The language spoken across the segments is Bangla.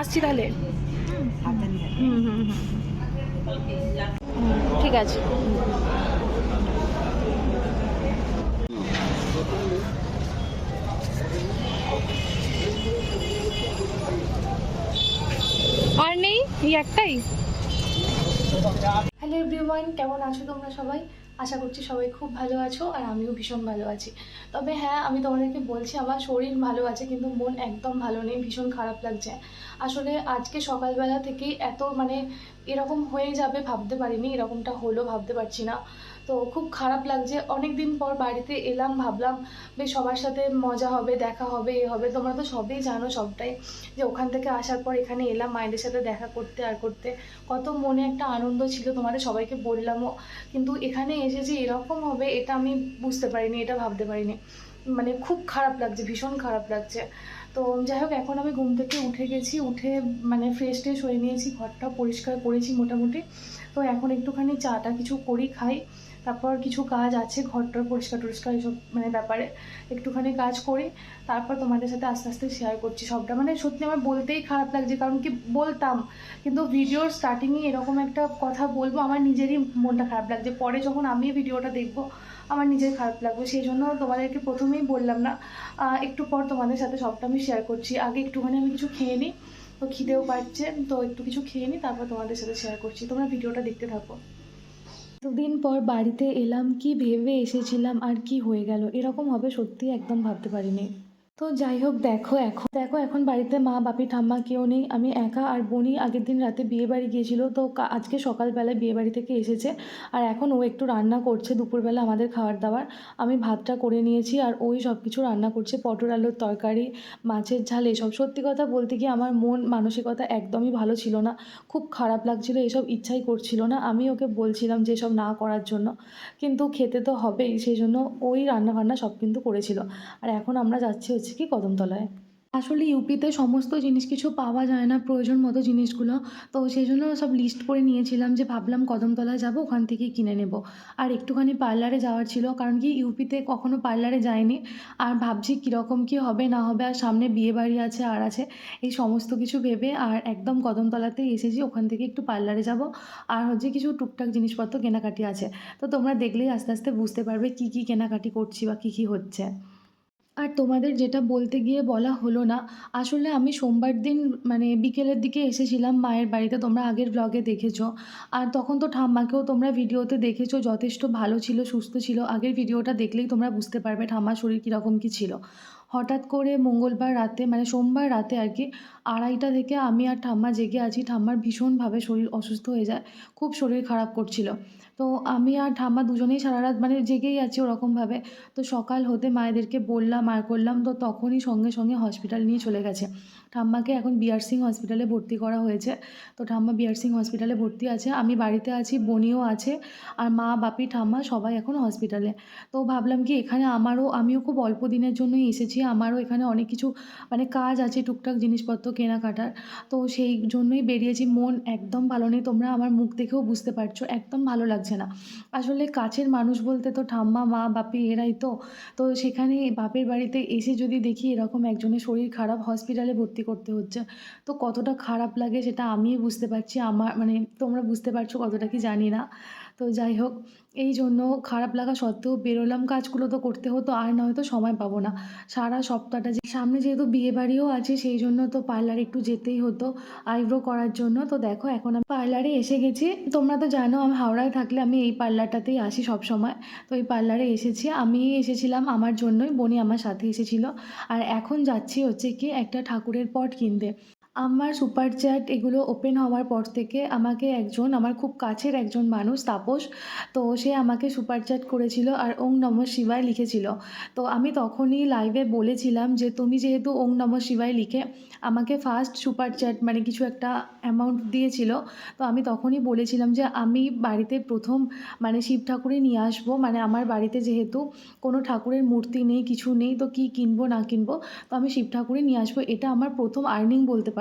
আসছি তাহলে? ঠিক আছে। আর নেই? এই একটাই? হ্যালো এভরিওয়ান, কেমন আছো তোমরা সবাই? আশা করছি সবাই খুব ভালো আছো আর আমিও ভীষণ ভালো আছি। তবে হ্যাঁ আমি তোমাদেরকে বলছি, আমার শরীর ভালো আছে, কিন্তু মন একদম ভালো নেই, ভীষণ খারাপ লাগছে। আসলে আজকে সকালবেলা থেকেই এত মানে এরকম হয়ে যাবে ভাবতে পারিনি, এরকমটা হলো ভাবতে পারছি না। তো খুব খারাপ লাগছে। অনেক দিন পর বাড়িতে এলাম, ভাবলাম বেশ সবার সাথে মজা হবে, দেখা হবে, এ হবে। তোমরা তো সবই জানো সবটাই যে ওখান থেকে আসার পর এখানে এলাম মায়েদের সাথে দেখা করতে আর করতে। কত মনে একটা আনন্দ ছিল, তোমাদের সবাইকে বললামও। কিন্তু এখানে এসে যে এরকম হবে, এটা আমি বুঝতে পারিনি, এটা ভাবতে পারিনি। মানে খুব খারাপ লাগছে, ভীষণ খারাপ লাগছে। তো যাই হোক এখন আমি ঘুম থেকে উঠে গেছি, উঠে মানে ফ্রেশ ট্রেশ হয়ে নিয়েছি ঘরটা পরিষ্কার করেছি মোটামুটি। তো এখন একটুখানি চাটা কিছু করি, খাই। তারপর কিছু কাজ আছে, ঘরটার পরিষ্কার টরিষ্কার এসব মানে ব্যাপারে একটুখানি কাজ করি, তারপর তোমাদের সাথে আস্তে আস্তে শেয়ার করছি সবটা। মানে সত্যি আমার বলতেই খারাপ লাগছে, কারণ কি বলতাম, কিন্তু ভিডিওর স্টার্টিংয়ে এরকম একটা কথা বলব, আমার নিজেরই মনটা খারাপ লাগছে। পরে যখন আমি ভিডিওটা দেখব, আমার নিজের খারাপ লাগবে। সেই জন্য তোমাদেরকে প্রথমেই বললাম না একটু পর তোমাদের সাথে সবটা আমি শেয়ার করছি। আগে একটুখানি আমি কিছু খেয়ে নিই, তো খিদেও পাচ্ছে, তো একটু কিছু খেয়ে নিই, তারপর তোমাদের সাথে শেয়ার করছি। তোমরা ভিডিওটা দেখতে থাকো। দুদিন পর বাড়িতে এলাম, কি ভেবে এসেছিলাম আর কি হয়ে গেল? এরকম হবে সত্যি একদম ভাবতে পারিনি। তো যাই হোক, দেখো এখন দেখো এখন বাড়িতে মা, বাপি, ঠাম্মা কেউ নেই। আমি একা আর বোনই আগের দিন রাতে বিয়ে বাড়ি গিয়েছিল, তো আজকে সকালবেলায় বিয়ে বাড়ি থেকে এসেছে। আর এখন ও একটু রান্না করছে দুপুরবেলা আমাদের খাবার দাবার আমি ভাতটা করে নিয়েছি আর ওই সব কিছু রান্না করছে, পটল আলুর তরকারি, মাছের ঝাল এসব। সত্যি কথা বলতে গিয়ে আমার মন মানসিকতা একদমই ভালো ছিল না, খুব খারাপ লাগছিল, এসব ইচ্ছাই করছিল না। আমি ওকে বলছিলাম যে এসব না করার জন্য, কিন্তু খেতে তো হবেই, সেই জন্য ওই রান্না বান্না সব কিন্তু করেছিল। আর এখন আমরা যাচ্ছি হচ্ছে কি কদমতলায়? আসলে ইউপিতে সমস্ত জিনিস কিছু পাওয়া যায় না, প্রয়োজন মতো জিনিসগুলো। তো সেই জন্য সব লিস্ট করে নিয়েছিলাম যে ভাবলাম কদমতলায় যাব, ওখান থেকেই কিনে নেব। আর একটুখানি পার্লারে যাওয়ার ছিল, কারণ কি ইউপিতে কখনো পার্লারে যায়নি আর ভাবছি কীরকম কী হবে, না হবে, আর সামনে বিয়ে বাড়ি আছে, আর আছে, এই সমস্ত কিছু ভেবে আর একদম কদমতলাতেই এসেছি, ওখান থেকে একটু পার্লারে যাব। আর হচ্ছে কিছু টুকটাক জিনিসপত্র কেনাকাটি আছে। তো তোমরা দেখলেই আস্তে আস্তে বুঝতে পারবে কী কী কেনাকাটি করছি বা কী কী হচ্ছে। আর তোমাদের যেটা বলতে গিয়ে বলা হলো না, আসলে আমি সোমবার দিন মানে বিকেলের দিকে এসেছিলাম মায়ের বাড়িতে, তোমরা আগের ব্লগে দেখেছ। আর তখন তো ঠাম্মাকেও তোমরা ভিডিওতে দেখেছ, যথেষ্ট ভালো ছিল, সুস্থ ছিল। আগের ভিডিওটা দেখলেই তোমরা বুঝতে পারবে ঠাম্মার শরীর কীরকম কী ছিল। হঠাৎ করে মঙ্গলবার রাতে মানে সোমবার রাতে আর কি, আড়াইটা থেকে আমি আর ঠাম্মা জেগে আছি। ঠাম্মার ভীষণভাবে শরীর অসুস্থ হয়ে যায়, খুব শরীর খারাপ করছিল। তো আমি আর ঠাম্মা দুজনেই সারা রাত মানে জেগেই আছি ওরকমভাবে। তো সকাল হতে মায়েদেরকে বললাম, আর করলাম তো তখনই সঙ্গে সঙ্গে হসপিটাল নিয়ে চলে গেছে। ঠাম্মাকে এখন বিআর সিং হসপিটালে ভর্তি করা হয়েছে। তো ঠাম্মা বিআর সিং হসপিটালে ভর্তি আছে, আমি বাড়িতে আছি, বনিও আছে, আর মা, বাপি, ঠাম্মা সবাই এখন হসপিটালে। তো ভাবলাম কি এখানে আমারও, আমিও খুব অল্প দিনের জন্যই এসেছি আমারও এখানে অনেক কিছু মানে কাজ আছে, টুকটাক জিনিসপত্র কেনাকাটার। তো সেই জন্যই বেরিয়েছি। মন একদম ভালো নেই। তোমরা আমার মুখ দেখেও বুঝতে পারছ, একদম ভালো লাগছে না। আসলে কাছের মানুষ বলতে তো ঠাম্মা, মা, বাপি এরাই তো। তো সেখানে বাপের বাড়িতে এসে যদি দেখি এরকম একজনের শরীর খারাপ, হসপিটালে ভর্তি করতে হচ্ছে, তো কতটা খারাপ লাগে সেটা আমিই বুঝতে পারছি। আমার মানে তোমরা বুঝতে পারছ কতটা কি জানি না। তো যাই হোক, এই জন্য খারাপ লাগা সত্ত্বেও বেরোলাম। কাজগুলো তো করতে হতো, আর নয়তো সময় পাবো না। সারা সপ্তাহটা যে, সামনে যেহেতু বিয়ে বাড়িও আছে, সেই জন্য তো পার্লারে একটু যেতেই হতো আইব্রো করার জন্য। তো দেখো, এখন আমি পার্লারে এসে গেছি। তোমরা তো জানো, আমি হাওড়ায় থাকলে আমি এই পার্লারটাতেই আসি সব সময় তো এই পার্লারে এসেছি। আমি এসেছিলাম আমার জন্যই, বনি আমার সাথে এসেছিল। আর এখন যাচ্ছি হচ্ছে কি একটা ঠাকুরের পট কিনতে। আমার সুপার চ্যাট এগুলো ওপেন হওয়ার পর থেকে আমাকে একজন, আমার খুব কাছের একজন মানুষ, তাপস, তো সে আমাকে সুপার চ্যাট করেছিল আর ওং নম শিবায় লিখেছিল। তো আমি তখনই লাইভে বলেছিলাম যে, তুমি যেহেতু ওং নম শিবায় লিখে আমাকে ফার্স্ট সুপার চ্যাট মানে কিছু একটা অ্যামাউন্ট দিয়েছিল, তো আমি তখনই বলেছিলাম যে, আমি বাড়িতে প্রথম মানে শিব ঠাকুরই নিয়ে আসব মানে আমার বাড়িতে যেহেতু কোনো ঠাকুরের মূর্তি নেই, কিছু নেই, তো কী কিনবো না কিনবো, তো আমি শিব ঠাকুরই নিয়ে আসব। এটা আমার প্রথম আর্নিং বলতে পারো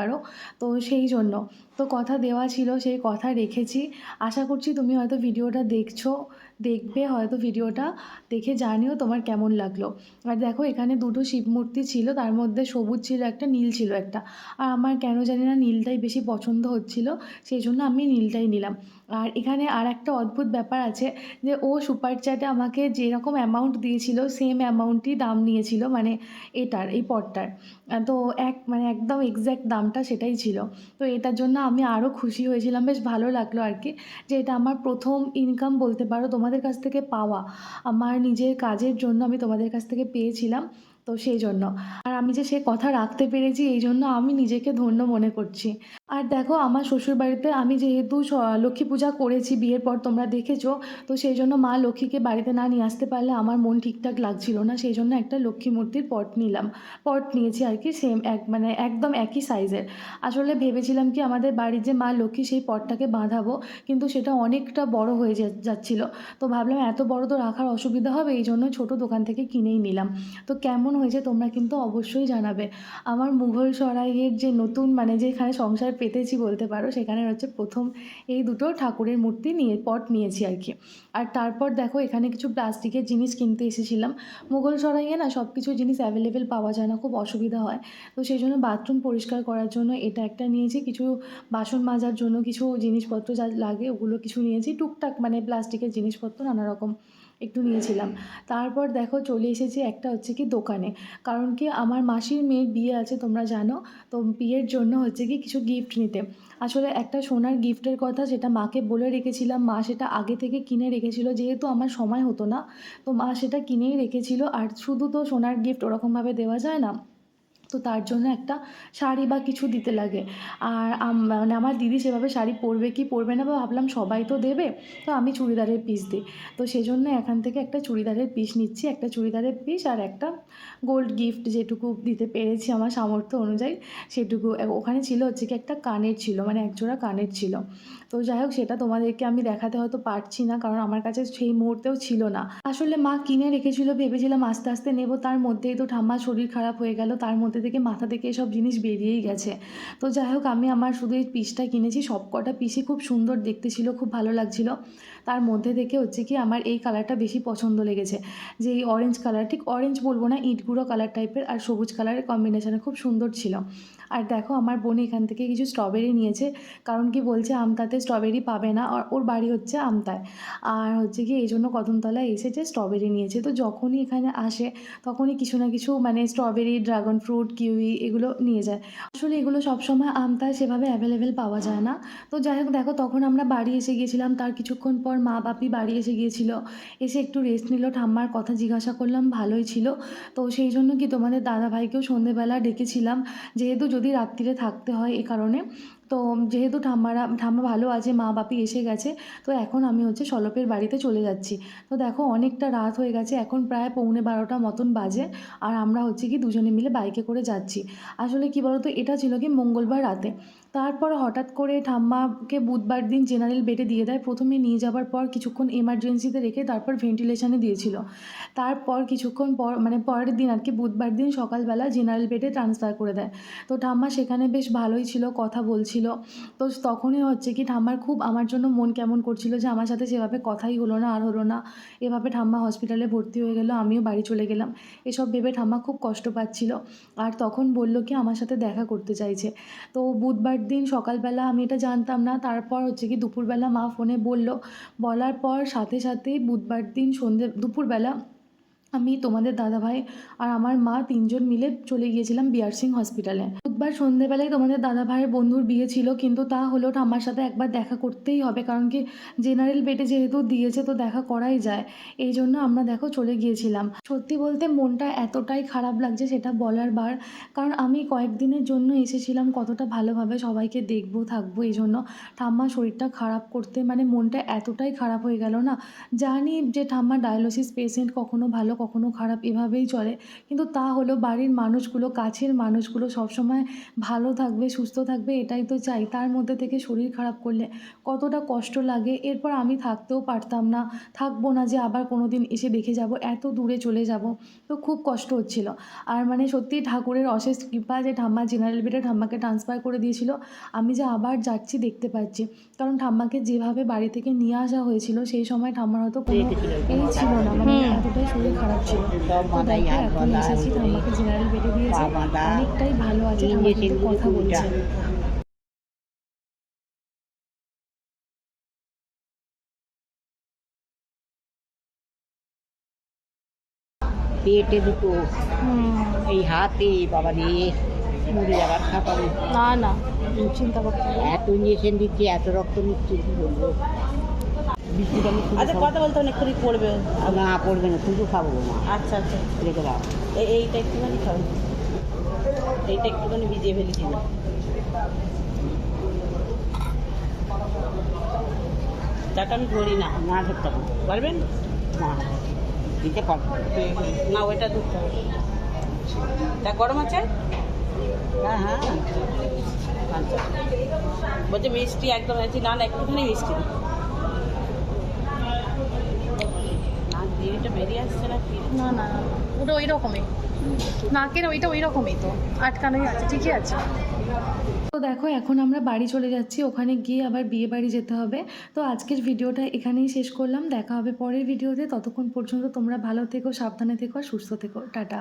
তো সেই জন্য তো কথা দেওয়া ছিল, সেই কথা রেখেছি। আশা করছি তুমি হয়তো ভিডিওটা দেখছ, দেখবে হয়তো ভিডিওটা, দেখে জানিও তোমার কেমন লাগল। আর দেখো, এখানে দুটো শিব মূর্তি ছিল, তার মধ্যে সবুজ ছিল একটা, নীল ছিল একটা। আর আমার কেন জানি না নীলটাই বেশি পছন্দ হচ্ছিল, সেই জন্য আমি নীলটাই নিলাম। আর এখানে আর একটা অদ্ভুত ব্যাপার আছে যে, ও সুপার চ্যাটে আমাকে যেরকম অ্যামাউন্ট দিয়েছিল সেম অ্যামাউন্টই দাম নিয়েছিল মানে এটার, এই পটটার। তো এক মানে একদম এক্স্যাক্ট দামটা সেটাই ছিল। তো এটার জন্য আমি আরও খুশি হয়েছিলাম, বেশ ভালো লাগল আর কি, যে এটা আমার প্রথম ইনকাম বলতে পারো তোমাদের কাছ থেকে পাওয়া। আমার নিজের কাজের জন্য আমি তোমাদের কাছ থেকে পেয়েছিলাম, তো সেই জন্য। আর আমি যে সে কথা রাখতে পেরেছি, এই জন্য আমি নিজেকে ধন্য মনে করছি। আর দেখো, আমার শ্বশুরবাড়িতে আমি যেহেতু লক্ষ্মী পূজা করেছি, বিয়ের পর তোমরা দেখেছ, তো সেই জন্য মা লক্ষ্মীকে বাড়িতে না নিয়ে আসতে পারলে আমার মন ঠিকঠাক লাগছিল না, সেই জন্য একটা লক্ষ্মী মূর্তির পট নিলাম। পট নিয়েছি আর কি সেম এক মানে একদম একই সাইজের আসলে ভেবেছিলাম কি আমাদের বাড়ির যে মা লক্ষ্মী, সেই পটটাকে বাঁধাবো, কিন্তু সেটা অনেকটা বড় হয়ে যাচ্ছিল। তো ভাবলাম এত বড় তো রাখার অসুবিধা হবে, এই জন্য ছোটো দোকান থেকে কিনেই নিলাম। তো কেমন হয়েছে তোমরা কিন্তু অবশ্যই জানাবে। আমার মুঘল সরাইয়ের যে নতুন মানে যেখানে সংসার পেতেছি বলতে পারো সেখানে হচ্ছে প্রথম এই দুটো ঠাকুরের মূর্তি নিয়ে, পট নিয়েছি আর কি। আর তারপর দেখো এখানে কিছু প্লাস্টিকের জিনিস কিনতে এসেছিলাম। মোগল সরাইয়ে না সব কিছু জিনিস অ্যাভেলেবেল পাওয়া যায় না, খুব অসুবিধা হয়। তো সেই জন্য বাথরুম পরিষ্কার করার জন্য এটা একটা নিয়েছি, কিছু বাসন মাজার জন্য কিছু জিনিসপত্র যা লাগে ওগুলো কিছু নিয়েছি। টুকটাক মানে প্লাস্টিকের জিনিসপত্র নানা রকম একটু নিয়েছিলাম। তারপর দেখো চলে এসেছি একটা হচ্ছে কি দোকানে। কারণ কি আমার মাসির মেয়ের বিয়ে আছে, তোমরা জানো। তো বিয়ের জন্য হচ্ছে কি কিছু গিফট নিতে। আসলে একটা সোনার গিফটের কথা সেটা মাকে বলে রেখেছিলাম, মা সেটা আগে থেকে কিনে রেখেছিল। যেহেতু আমার সময় হতো না, তো মা সেটা কিনেই রেখেছিল। আর শুধু তো সোনার গিফট ওরকমভাবে দেওয়া যায় না। তো তার জন্য একটা শাড়ি বা কিছু দিতে লাগে। আর মানে আমার দিদি সেভাবে শাড়ি পরবে কি পরবে না, বা ভাবলাম সবাই তো দেবে, তো আমি চুড়িদারের পিস দিই। তো সেই জন্য এখান থেকে একটা চুড়িদারের পিস নিচ্ছি, একটা চুড়িদারের পিস আর একটা গোল্ড গিফট যেটুকু দিতে পেরেছি আমার সামর্থ্য অনুযায়ী সেটুকু। ওখানে ছিল হচ্ছে কি একটা কানের ছিল মানে একজোড়া কানের ছিল। তো যাই হোক, সেটা তোমাদেরকে আমি দেখাতে হয়তো পারছি না, কারণ আমার কাছে সেই মুহূর্তেও ছিল না। আসলে মা কিনে রেখেছিল, ভেবেছিলাম আস্তে আস্তে নেব, তার মধ্যেই তো ঠাম্মার শরীর খারাপ হয়ে গেল, তার মধ্যে থেকে, মাথা থেকে সব জিনিস বেরিয়েই গেছে। তো যাই হোক, আমি আমার শুধু এই পিসটা কিনেছি। সব কটা পিসই খুব সুন্দর দেখতে ছিল, খুব ভালো লাগছিল। তার মধ্যে থেকে হচ্ছে কি, আমার এই কালারটা বেশি পছন্দ লেগেছে। যে এই অরেঞ্জ কালার ঠিক অরেঞ্জ বলব না, ইট গুঁড়ো কালার টাইপের আর সবুজ কালারের কম্বিনেশনে খুব সুন্দর ছিল। আর দেখো, আমার বোন এখান থেকে কিছু স্ট্রবেরি নিয়েছে। কারণ কি বলছে আমতাতে স্ট্রবেরি পাবে না, আর ওর বাড়ি হচ্ছে আমতায়। আর হচ্ছে কি এই জন্য কদমতলায় এসেছে স্ট্রবেরি নিয়েছে। তো যখনই এখানে আসে, তখনই কিছু না কিছু মানে স্ট্রবেরি ড্রাগন ফ্রুট কিউই এগুলো নিয়ে যায়। আসলে এগুলো সবসময় আমতায় সেভাবে অ্যাভেলেবেল পাওয়া যায় না। তো যাই হোক, দেখো তখন আমরা বাড়ি এসে গিয়েছিলাম, তার কিছুক্ষণ পর মা বাপি বাড়ি এসে গিয়েছিল। এসে একটু রেস্ট নিল, ঠাম্মার কথা জিজ্ঞাসা করলাম, ভালোই ছিল। তো সেই জন্য কি তোমাদের দাদা ভাইকেও সন্ধেবেলা ডেকেছিলাম, যেহেতু যদি রাত্রিরে থাকতে হয় এ কারণে। তো যেহেতু ঠাম্মারা, ঠাম্মা ভালো আছে, মা বাপি এসে গেছে, তো এখন আমি হচ্ছে সলপের বাড়িতে চলে যাচ্ছি। তো দেখো অনেকটা রাত হয়ে গেছে, এখন প্রায় পৌনে বারোটা মতন বাজে। আর আমরা হচ্ছে কি দুজনে মিলে বাইকে করে যাচ্ছি। আসলে কি বলতো এটা ছিল কি মঙ্গলবার রাতে। তারপর হঠাৎ করে ঠাম্মাকে বুধবার দিন জেনারেল বেডে দিয়ে দেয়। প্রথমে নিয়ে যাবার পর কিছুক্ষণ এমার্জেন্সিতে রেখে তারপর ভেন্টিলেশনে দিয়েছিল। তারপর কিছুক্ষণ পর মানে পরের দিন আর কি বুধবার দিন সকালবেলা জেনারেল বেডে ট্রান্সফার করে দেয়। তো ঠাম্মা সেখানে বেশ ভালোই ছিল, কথা বলছিল। তো তখনই হচ্ছে কি ঠাম্মার খুব আমার জন্য মন কেমন করছিল যে আমার সাথে সেভাবে কথাই হলো না, আর হলো না। এভাবে ঠাম্মা হসপিটালে ভর্তি হয়ে গেল, আমিও বাড়ি চলে গেলাম। এসব ভেবে ঠাম্মা খুব কষ্ট পাচ্ছিল। আর তখন বলল কি আমার সাথে দেখা করতে চাইছে। তো বুধবার দিন সকালবেলা আমি এটা জানতাম না, তারপর হচ্ছে কি দুপুরবেলা মা ফোনে বলল। বলার পর সাথে সাথেই বুধবার দিন সন্ধে, দুপুরবেলা আমি, তোমাদের দাদাভাই আর আমার মা তিনজন মিলে চলে গিয়েছিলাম বিআর সিং হসপিটালে। বুধবার সন্ধেবেলায় তোমাদের দাদাভাইয়ের বন্ধুর বিয়ে ছিল, কিন্তু তা হলেও আমার সাথে একবার দেখা করতেই হবে, কারণ কি জেনারেল বেডে যেহেতু দিয়েছে তো দেখা করাই যায়। এই জন্য আমরা দেখো চলে গিয়েছিলাম। সত্যি বলতে মনটা এতটাই খারাপ লাগছে সেটা বলার বার, কারণ আমি কয়েকদিনের জন্য এসেছিলাম কতটা ভালোভাবে সবাইকে দেখব, থাকব, এই জন্য ঠাম্মা শরীরটা খারাপ করতে মানে মনটা এতটাই খারাপ হয়ে গেল না। জানি যে ঠাম্মা ডায়ালিসিস পেশেন্ট কখনো ভালো কখনো খারাপ এভাবেই চলে। কিন্তু তা হলেও বাড়ির মানুষগুলো কাছের মানুষগুলো সবসময় ভালো থাকবে সুস্থ থাকবে এটাই তো চাই। তার মধ্যে থেকে শরীর খারাপ করলে কতটা কষ্ট লাগে এরপর আমি থাকতেও পারতাম না। থাকব না যে আবার কোনো দিন এসে দেখে যাব এত দূরে চলে যাব। তো খুব কষ্ট হচ্ছিল। আর মানে সত্যি ঠাকুরের অশেষ কৃপা যে ঠাম্মা জেনারেল বেডে ঠাম্মাকে ট্রান্সফার করে দিয়েছিল আমি যে আবার যাচ্ছি দেখতে পাচ্ছি। কারণ ঠাম্মাকে যেভাবে বাড়ি থেকে নিয়ে আসা হয়েছিল সেই সময় ঠাম্মার হয়তো কোনো এই ছিল না। মানে এতটাই শরীর খারাপ ছিল। তো দেখো এখন এসেছি ঠাম্মাকে জেনারেল বেডে দিয়েছে অনেকটাই ভালো আছে কথা বলছে। পেটে দুটো এই হাতে বাবা রে মরে যাবার খাপারে না না চিন্তা করতে এত ইঞ্জেকশন দিচ্ছে এত রক্ত নিচ্ছে বলব? আমি আচ্ছা কথা বলতে পড়বে। না পড়বে না শুধু খাব মা। আচ্ছা আচ্ছা। রেখে দাও। এইটা একটুখানি খাও। এইটা একটুখানি ভিজিয়ে না আমি ধরি না না ধরতে পারবেন? না দিতে পারব না। ওইটা ধরতে হবে। তা গরম আছে? হ্যাঁ হ্যাঁ। আচ্ছা। বলছে মিষ্টি একদম আছে না না একটুখানি মিষ্টি দিই। না দিদিটা বেরিয়ে আসছে না না ওটা ওই রকমই নাকের ওইটা ওই রকমই তো আটকানোই আছে ঠিকই আছে তো দেখো এখন আমরা বাড়ি চলে যাচ্ছি ওখানে গিয়ে আবার বিয়ে বাড়ি যেতে হবে তো আজকের ভিডিওটা এখানেই শেষ করলাম দেখা হবে পরের ভিডিওতে ততক্ষণ পর্যন্ত তোমরা ভালো থেকো সাবধানে থেকো সুস্থ থেকো টাটা